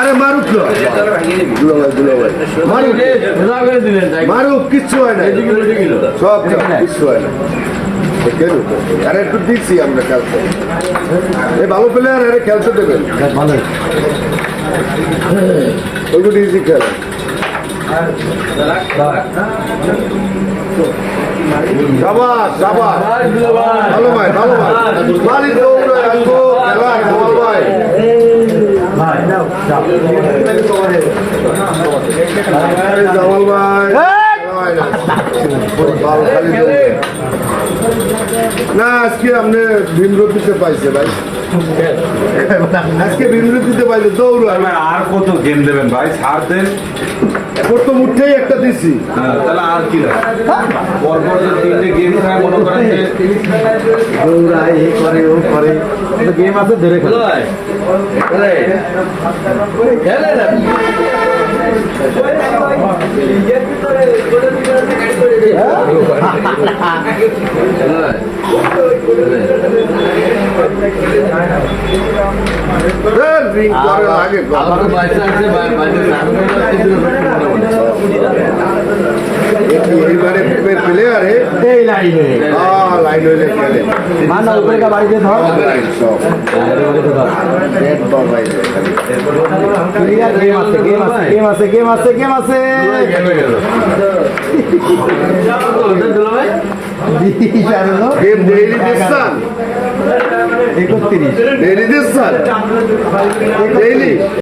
আরে মারুক তো। দুলাভাই দুলাভাই মারুক মারুক কিচ্ছু হয় না। সব কিচ্ছু হয় না। এ কেন তো? আরে একটু দিচ্ছি আমরা খেলতে। এই ভালো প্লেয়ার আরে খেলতে দেবেন ভালো। একটু দিয়েছি খেলা। ভালো ভাই ভালো ভাই না আজকে আপনি ভীমরতিতে পাইছে ভাই। আজকে ভীমরতিতে পাইছে দৌড় ভাই, আর কত গেম দেবেন ভাই? ছাড় দেন। প্রথম উঠেই একটা দিছি। হ্যাঁ, তাহলে আর কি? পরপর যে তিনটে গেম খায় মনে করেন যে দৌড়ায় এ করে ও করে। গেম আছে ধরে খেলো। এইবারে প্লেয়ারে এই লাইনে লাইন হইলে খেলে মানা উপরে কা বাড়িতে ধর গেম আছে গেম আছে গেম আছে গেম আছে গেম আছে আর গেম ডেইলি দিচ্ছেন একত্রিশ। দিচ্ছেন ডেইলি